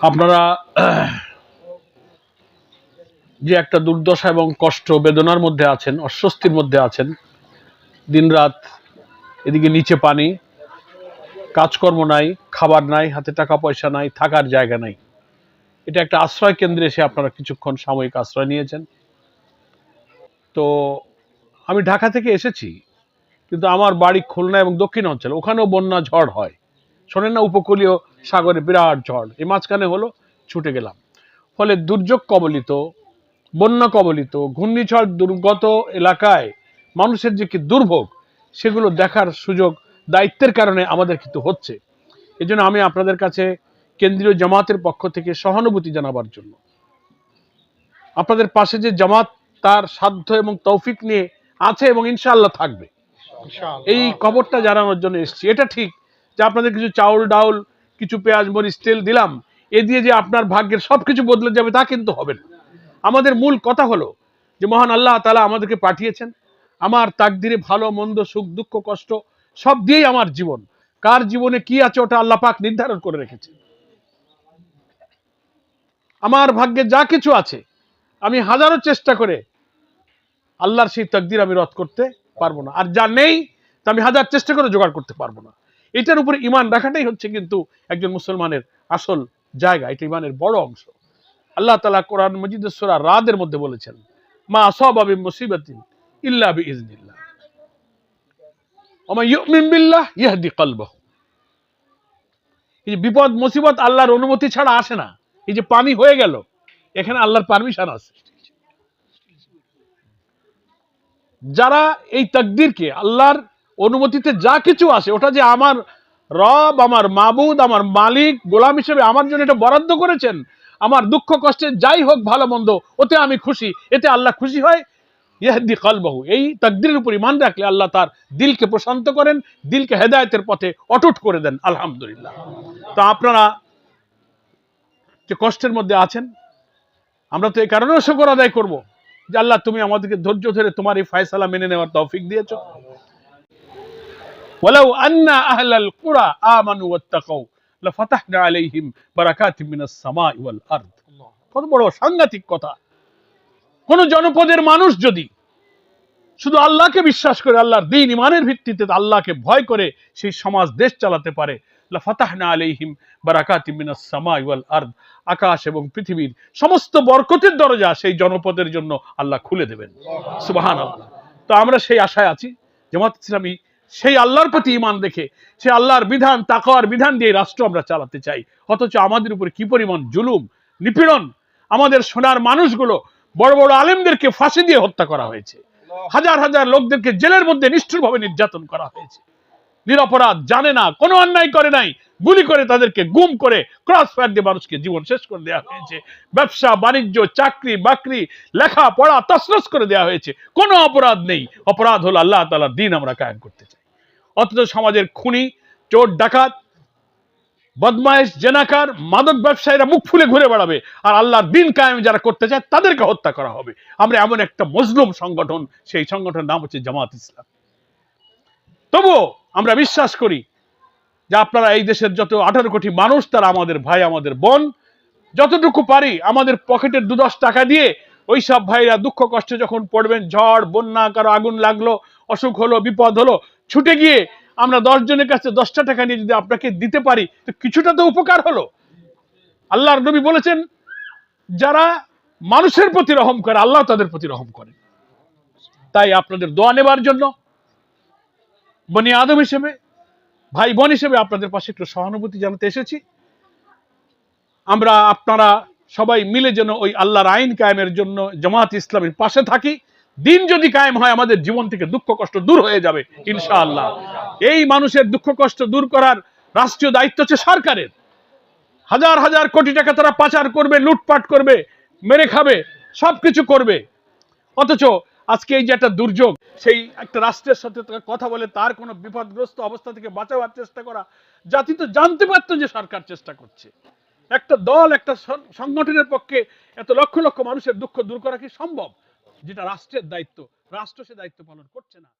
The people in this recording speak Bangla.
আপনারা যে একটা দুর্দশা এবং কষ্ট, বেদনার মধ্যে আছেন, অস্বস্তির মধ্যে আছেন, দিনরাত এদিকে নিচে পানি, কাজকর্ম নাই, খাবার নাই, হাতে টাকা পয়সা নাই, থাকার জায়গা নাই। এটা একটা আশ্রয় কেন্দ্রে এসে আপনারা কিছুক্ষণ সাময়িক আশ্রয় নিয়েছেন। তো আমি ঢাকা থেকে এসেছি। কিন্তু আমার বাড়ি খুলনা এবং দক্ষিণ অঞ্চলে, ওখানেও বন্যা ঝড় হয়। শোনেন না, উপকূলীয় সাগরে বিরাট ঝড়। এই মাঝখানে হলো, ছুটে গেলাম। ফলে দুর্যোগ কবলিত, বন্যা কবলিত, ঘূর্ণিঝড় দুর্গত এলাকায় মানুষের যে কি দুর্ভোগ, সেগুলো দেখার সুযোগ, দায়িত্বের কারণে আমাদের কিন্তু হচ্ছে। এই জন্য আমি আপনাদের কাছে কেন্দ্রীয় জামাতের পক্ষ থেকে সহানুভূতি জানাবার জন্য। আপনাদের পাশে যে জামাত তার সাধ্য এবং তৌফিক নিয়ে আছে এবং ইনশাআল্লাহ থাকবে। এই খবরটা জানানোর জন্য এসেছি। এটা ঠিক যে আপনাদের কিছু চাউল, ডাউল, কিছু পেঁয়াজ, মরিচ, তেল দিলাম। এ দিয়ে যে আপনার ভাগ্যের সবকিছু বদলে যাবে তা কিন্তু হবে না। আমাদের মূল কথা হলো যে মহান আল্লাহ তালা আমাদেরকে পাঠিয়েছেন। আমার তাকদিরে ভালো, মন্দ, সুখ, দুঃখ, কষ্ট সব দিয়েই আমার জীবন। কার জীবনে কি আছে ওটা আল্লাহ পাক নির্ধারণ করে রেখেছে। আমার ভাগ্যে যা কিছু আছে, আমি হাজারো চেষ্টা করে আল্লাহর সেই তকদির আমি রদ করতে পারব না। আর যা নেই, তা আমি হাজার চেষ্টা করে জোগাড় করতে পারব না। এটার উপরে ইমান রাখাটাই হচ্ছে কিন্তু একজন মুসলমানের আসল জায়গা। এটা ইমানের বড় অংশ। আল্লাহ তালা কোরআন মজিদ রাদের মধ্যে বলেছেন, মা আসবাবি মুসিবাতিন ইল্লা বিইজনিল্লাহ ওমা ইউমিন বিল্লাহ ইয়াহদি কলবাহু। এই যে বিপদ, মুসিবত আল্লাহর অনুমতি ছাড়া আসে না। এই যে পানি হয়ে গেল, এখানে আল্লাহর পারমিশন আছে। যারা এই তাকদিরকে, আল্লাহর অনুমতিতে যা কিছু আসে, ওটা যে আমার রব, আমার মাবুদ, আমার মালিক, গোলাম হিসেবে আমার জন্য এটা বরাদ্দ করেছেন, আমার দুঃখ, কষ্টে যাই হোক ভালো, মন্দ, ওতে আমি খুশি, এতে আল্লাহ খুশি হয় ইহাদি কলবাহু। এই তাকদিরের উপর ইমান রাখলে আল্লাহ তার দিলকে প্রশান্ত করেন, দিলকে হেদায়তের পথে অটুট করে দেন, আলহামদুলিল্লাহ। তো আপনারা যে কষ্টের মধ্যে আছেন, আমরা তো এই কারণেও শুকর আদায় করব। আল্লাহ, তুমি আমাদেরকে ধৈর্য ধরে তোমার এই ফয়সালা মেনে নেওয়ার তৌফিক দিয়েছ। ওয়ালাউ আন্না আহলাল কুরা আমানু ওয়াত্তাকাউ, লাফাতাহনা আলাইহিম বারাকাতিম মিনাস সামাই ওয়াল আরদ। কত বড় সাংঘাতিক কথা। কোন জনপদের মানুষ যদি শুধু আল্লাহকে বিশ্বাস করে, আল্লাহর দিন, ইমানের ভিত্তিতে আল্লাহকে ভয় করে, সেই সমাজ দেশ চালাতে পারে লাফাতাহনা আলাইহিম বারাকাতি মিনাস সামাই ওয়াল আরদ আকাশ এবং পৃথিবীর সমস্ত বরকতের দরজা সেই জনপদের জন্য আল্লাহ খুলে দেবেন। সুবহানাল্লাহ। তো আমরা সেই আশায় আছি, জামাত ইসলামী সেই আল্লাহর প্রতি ইমান দেখে সেই আল্লাহর বিধান, তাকওয়ার বিধান দিয়ে রাষ্ট্র আমরা চালাতে চাই। অথচ আমাদের উপরে কি পরিমাণ জুলুম, নিপীড়ন, আমাদের সোনার মানুষগুলো বড় বড় আলেমদেরকে ফাঁসি দিয়ে হত্যা করা হয়েছে। হাজার হাজার লোকদেরকে জেলের মধ্যে নিষ্ঠুরভাবে নির্যাতন করা হয়েছে। নিরপরাধ, জানে না, কোনো অন্যায় করে নাই। গুলি করে তাদেরকে, গুম করে ক্রস ফায়ার দিয়ে মানুষকে জীবন শেষ করে দেওয়া হয়েছে। ব্যবসা, বাণিজ্য, চাকরি, বাকরি লেখা পড়া তসনস করে দেওয়া হয়েছে। কোনো অপরাধ নেই। অপরাধ হলো আল্লাহ তালার দিন আমরা কায়েম করতে চাই। অথচ সমাজের খুনি, চোর, ডাকাত বদমাইশ জেনাকার, মাদক ব্যবসায়ীরা মুখ ফুলে ঘুরে বেড়াবে। আর আল্লাহর দিন কায়েম যারা করতে চায়, তাদেরকে হত্যা করা হবে। আমরা এমন একটা মজলুম সংগঠন, সেই সংগঠনের নাম হচ্ছে জামাত ইসলাম। তবুও আমরা বিশ্বাস করি যে আপনারা এই দেশের যত আঠারো কোটি মানুষ, তারা আমাদের ভাই, আমাদের বোন, যতটুকু পারি আমাদের পকেটের দু দশ টাকা দিয়ে ওই সব ভাইরা দুঃখ কষ্টে যখন পড়বেন, ঝড়, বন্যা, কারও আগুন লাগল, অসুখ হলো, বিপদ হলো, ছুটে গিয়ে আমরা দশ জনের কাছে দশটা টাকা নিয়ে যদি আপনাকে দিতে পারি, তো কিছুটা তো উপকার হলো। আল্লাহর নবী বলেছেন, যারা মানুষের প্রতি রহম করে, আল্লাহ তাদের প্রতি রহম করে তাই আপনাদের দোয়া নেবার জন্য বনি আদম হিসেবে, ভাই বোন হিসেবে আপনাদের পাশে একটু সহানুভূতি জানাতে এসেছি। আমরা আপনারা সবাই মিলে যেন ওই আল্লাহর আইন কায়েমের জন্য জামাত ইসলামের পাশে থাকি। দিন যদি কায়েম হয়, আমাদের জীবন থেকে দুঃখ কষ্ট দূর হয়ে যাবে, ইনশাআল্লাহ। এই মানুষের দুঃখ কষ্ট দূর করার রাষ্ট্রীয় দায়িত্ব হচ্ছে সরকারের। হাজার হাজার কোটি টাকা তারা পাচার করবে, লুটপাট করবে, মেরে খাবে, সবকিছু করবে। অথচ আজকে এই যে একটা দুর্যোগ, সেই একটা রাষ্ট্রের সাথে কথা বলে তার কোনো বিপদগ্রস্ত অবস্থা থেকে বাঁচাবার চেষ্টা করা, জাতি তো জানতে পারত যে সরকার চেষ্টা করছে। একটা দল, একটা সংগঠনের পক্ষে এত লক্ষ লক্ষ মানুষের দুঃখ দূর করা কি সম্ভব? যেটা রাষ্ট্রের দায়িত্ব, রাষ্ট্র সে দায়িত্ব পালন করছে না।